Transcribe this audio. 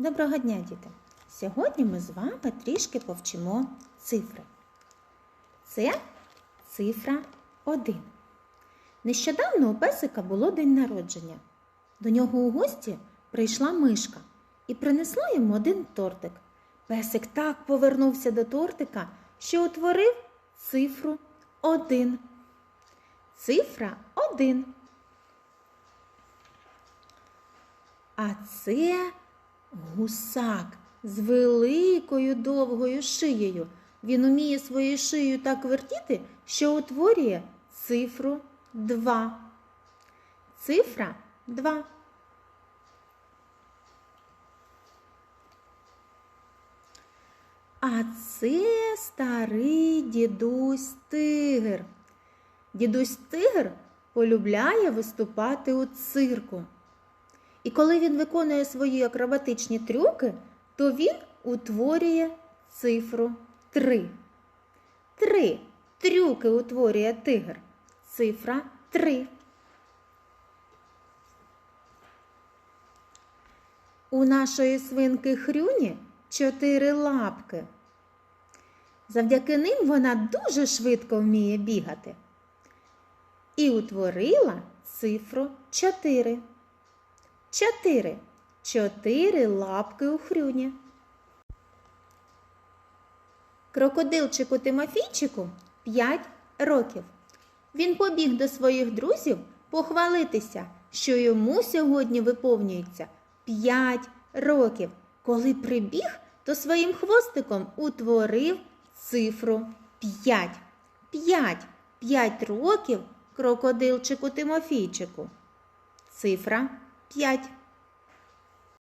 Доброго дня, діти! Сьогодні ми з вами трішки повчимо цифри. Це цифра 1. Нещодавно у песика було день народження. До нього у гості прийшла мишка і принесла йому один тортик. Песик так повернувся до тортика, що утворив цифру 1. Цифра 1. А це гусак з великою довгою шиєю. Він уміє своєю шиєю так вертіти, що утворює цифру 2. Цифра 2. А це старий дідусь тигр. Дідусь тигр полюбляє виступати у цирку. І коли він виконує свої акробатичні трюки, то він утворює цифру 3. Три трюки утворює тигр. Цифра 3. У нашої свинки Хрюні чотири лапки. Завдяки ним вона дуже швидко вміє бігати. І утворила цифру 4. Чотири. Чотири лапки у хрюні. Крокодилчику Тимофійчику 5 років. Він побіг до своїх друзів похвалитися, що йому сьогодні виповнюється 5 років. Коли прибіг, то своїм хвостиком утворив цифру 5. 5. 5 років крокодилчику Тимофійчику. Цифра 5.